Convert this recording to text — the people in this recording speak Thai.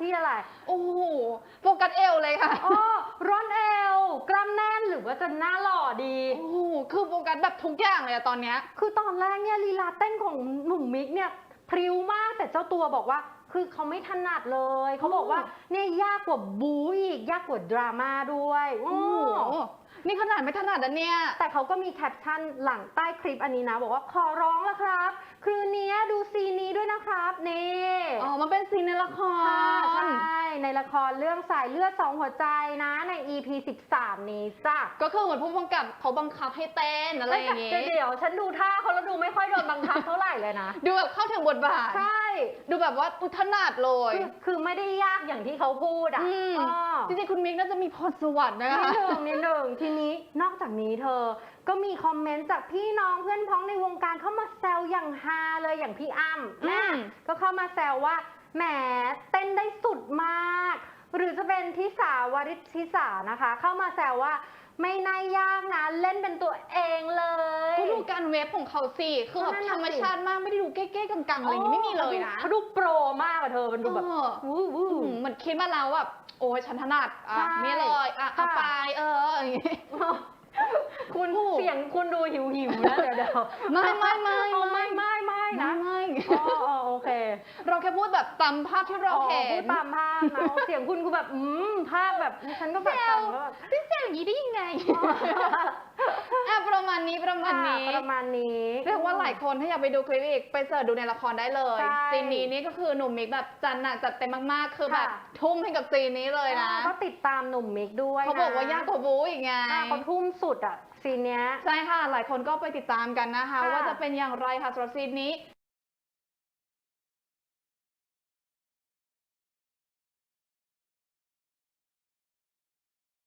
ที่อะไรโอ้โหโฟกัสเอวเลยค่ะ อ๋อร้อนเอวกล้ามแน่นหรือว่าจะหน้าหล่อดี โอ้โหคือโฟกัสแบบทุกอย่างเลยอะตอนเนี้ย คือตอนแรกเนี่ยลีลาเต้นของหนุ่มมิกเนี่ยพริ้วมากแต่เจ้าตัวบอกว่า คือเขาไม่ถนัดเลย เขาบอกว่าเนี่ยยากกว่าบู๊อีกยากกว่าดราม่าด้วยโอ้โหนี่ขนาดไม่ถนัดนะเนี่ย แต่เขาก็มีแคปชั่นหลังใต้คลิปอันนี้นะ บอกว่าขอร้องแล้วครับ คืนนี้ดูซีนนี้ด้วยนะครับนี่อ๋อมัน เป็นซีนในละคค่ะรใช่ในละครเรื่องสายเลือดสองหัวใจนะใน EP 13 นี้จ้ะก็คือเหมือนผู้กำกับเขาบังคับให้เต้นอะไรอย่างเดี๋ยวเดี๋ยวฉันดูท่าเขาแล้วดูไม่ค่อยโดนบังคับเท่าไหร่เลยนะ ดูแบบเข้าถึงบทบาท ใช่ ดูแบบว่าอุยถนัดเลยคือคือไม่ได้ยากอย่างที่เขาพูดอะอืมอ้อจริงๆคุณมิกน่าจะมีพรสวรรค์นะนิคะดหนึ่งนิดหนึ่งทีนี้นอกจากนี้เธอก็มีคอมเมนต์จากพี่น้องเพื่อนพ้องในวงการเข้ามาแซวอย่างฮาเลยอย่างพี่อ้ำอืนะมก็เข้ามาแซวว่า แหมเต้นได้สุดมาก หรือจะเป็นทิสาวริทิสานะคะ เข้ามาแซวว่าไม่น่ายากนะ เล่นเป็นตัวเองเลย ก็ดูการเวฟของเขาสิ คือแบบนั่นธรน่ะรมสิชาติมากไม่ได้ดูเก๊ๆกังๆอะไรอย่างงี้ไม่มีเลยนะ เขาดูโปรมากอะเธอมันดูแบบเออ วู้วู้ อืมเหมือนคิดมาแล้วแบบโอ้ยฉันถนัดอะใช่นี่เลยอะเอาค่ะ ไปเอออย่างงี้ คุณโอ้ เสียงคุณดูหิวหิวๆนะเดี๋ยวเดี๋ยวไม่ไม่ไม่เอาไม่ไม่ไม่นะไม่อ๋ออ๋อโอ เคเราแค่พูดแบบตามภาพที่เราอ๋อเห็พูนดตามภาพนะเสียงคุณคือแบบอืมภาพแบบฉันก็แบบฟังแล้วแบบพี่เซลอย่างนี้ได้ยังไงอะประมาณนี้ประมาณนี้ ประมาณนี้เรียกว่าหลายคนถ้าอยากไปดูคลิปอีกไปเสิร์ชดูในละครได้เลยใช่ซีนนี้นี่ก็คือหนุ่มมิกแบบจัดหนักจัดเต็มมากๆ คือแบบค่ะทุ่มให้กับซีนนี้เลยนะ ก็ติดตามหนุ่มมิกด้วยเขาบอกว่ายากกว่าบู๊อีกไงอะเขาทุ่มสุดอะซีนเนี้ยใช่ค่ะ หลายคนก็ไปติดตามกันนะคะค่ะว่าจะเป็นอย่างไรค่ะสำหรับซีนนี้